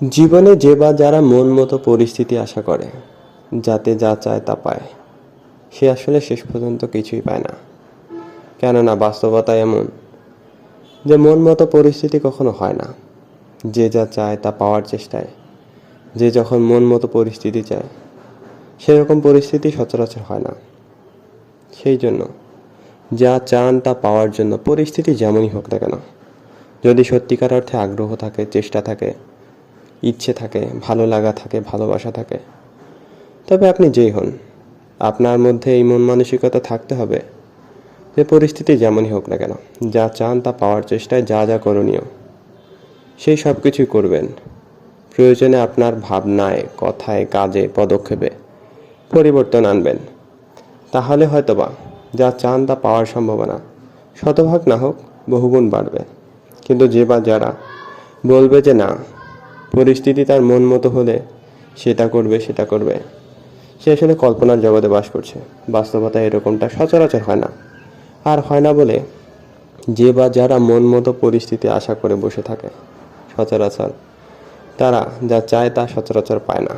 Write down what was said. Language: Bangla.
জীবনে যে বা যারা মন মতো পরিস্থিতি আশা করে, যাতে যা চায় তা পায়, সে আসলে শেষ পর্যন্ত কিছুই পায় না। কেননা বাস্তবতা এমন যে মন মতো পরিস্থিতি কখনো হয় না। যে যা চায় তা পাওয়ার চেষ্টায়, যে যখন মন মতো পরিস্থিতি চায়, সেরকম পরিস্থিতি সচরাচর হয় না। সেই জন্য যা চান তা পাওয়ার জন্য পরিস্থিতি যেমনই হোক না কেন, যদি সত্যিকার অর্থে আগ্রহ থাকে, চেষ্টা থাকে ইচ্ছে থাকে, ভালো লাগা থাকে, ভালোবাসা থাকে। তবে আপনি যেই হন, আপনার মধ্যে এই মন মানসিকতা থাকতে হবে যে পরিস্থিতি যেমনই হোক না কেন, যা চান তা পাওয়ার চেষ্টায়, যা যা করণীয়, সেই সব কিছুই করবেন। প্রয়োজনে আপনার ভাবনায়, কথায়, কাজে, পদক্ষেপে পরিবর্তন আনবেন। তাহলে হয়তোবা যা চান তা পাওয়ার সম্ভাবনা শতভাগ না হোক, বহুগুণ বাড়বে। কিন্তু যে বা যারা বলবে যে না পরিস্থিতি তার মন মতো হলে সেটা করবে সেটা করবে। সে আসলে কল্পনার জগতে বাস করছে। বাস্তবতা এরকমটা সচরাচর হয় না। আর হয় না বলে যে বা যারা মন মতো পরিস্থিতি আশা করে বসে থাকে, সচরাচর তারা যা চায় তা সচরাচর পায় না।